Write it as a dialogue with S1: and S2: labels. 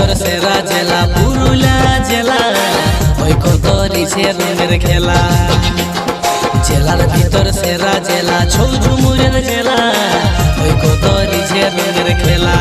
S1: ভিতর সেরা জেলা পুরুলা জেলা। ওই কত রিছে রঙের খেলা। জেলার ভিতর সেরা জেলা, ছৌ ঝুমুরের জেলা। ওই কত রিছে রঙের খেলা।